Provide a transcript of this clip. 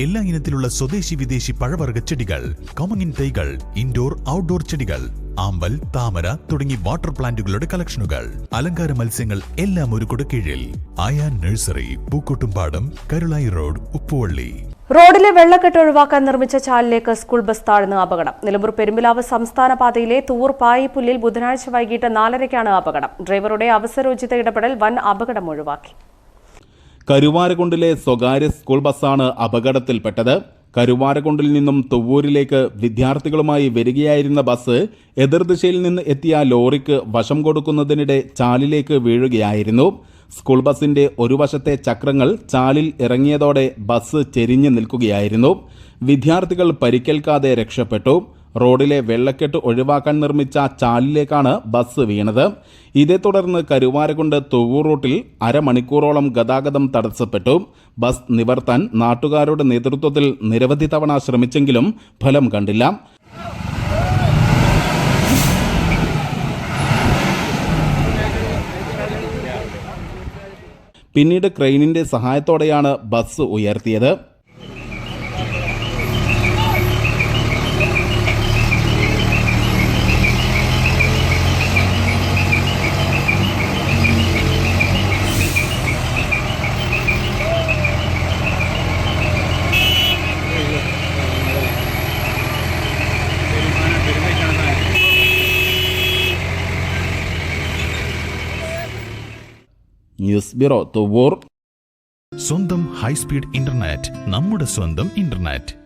എല്ലാ ഇനത്തിലുള്ള സ്വദേശി വിദേശി പഴവർഗ ചെടികൾ കോമങ്ങിൻ തൈകൾ ഇൻഡോർ ഔട്ട്ഡോർ ചെടികൾ ആമ്പൽ താമര തുടങ്ങി വാട്ടർ പ്ലാന്റുകളുടെ കളക്ഷനുകൾ അലങ്കാര മത്സ്യങ്ങൾ എല്ലാം ഒരു കീഴിൽ ആയാ നഴ്സറി പൂക്കോട്ടുംപാടം കരുളായി റോഡ് ഉപ്പുവള്ളി. റോഡിലെ വെള്ളക്കെട്ട് ഒഴിവാക്കാൻ നിർമ്മിച്ച ചാലിലേക്ക് സ്കൂൾ ബസ് താഴ്ന്ന അപകടം. നിലമ്പൂർ പെരുമ്പിലാവ് സംസ്ഥാന പാതയിലെ തൂർ പായിപ്പുല്ലിൽ ബുധനാഴ്ച വൈകിട്ട് നാലരയ്ക്കാണ് അപകടം. ഡ്രൈവറുടെ അവസരോചിത ഇടപെടൽ വൻ അപകടം ഒഴിവാക്കി. കരുവാരക്കുണ്ടിലെ സ്വകാര്യ സ്കൂൾ ബസ്സാണ് അപകടത്തിൽപ്പെട്ടത്. കരുവാരകുണ്ടിൽ നിന്നും തുവ്വൂരിലേക്ക് വിദ്യാർത്ഥികളുമായി വരികയായിരുന്ന ബസ് എതിർദിശയിൽ നിന്ന് എത്തിയ ലോറിക്ക് വശം കൊടുക്കുന്നതിനിടെ ചാലിലേക്ക് വീഴുകയായിരുന്നു. സ്കൂൾ ബസിന്റെ ഒരു വശത്തെ ചക്രങ്ങൾ ചാലിൽ ഇറങ്ങിയതോടെ ബസ് ചെരിഞ്ഞു നിൽക്കുകയായിരുന്നു. വിദ്യാർത്ഥികൾ പരിക്കേൽക്കാതെ രക്ഷപ്പെട്ടു. റോഡിലെ വെള്ളക്കെട്ട് ഒഴിവാക്കാൻ നിർമ്മിച്ച ചാലിലേക്കാണ് ബസ് വീണത്. ഇതേ തുടർന്ന് കരുവാരകുണ്ട് തുവൂർ റൂട്ടിൽ അരമണിക്കൂറോളം ഗതാഗതം തടസ്സപ്പെട്ടു. ബസ് നിവർത്താൻ നാട്ടുകാരുടെ നേതൃത്വത്തിൽ നിരവധി തവണ ശ്രമിച്ചെങ്കിലും ഫലം കണ്ടില്ല. പിന്നീട് ക്രെയിനിന്റെ സഹായത്തോടെയാണ് ബസ് ഉയർത്തിയത്. News bureau Thuvvur. സ്വന്തം ഹൈസ്പീഡ് ഇന്റർനെറ്റ് നമ്മുടെ സ്വന്തം ഇന്റർനെറ്റ്.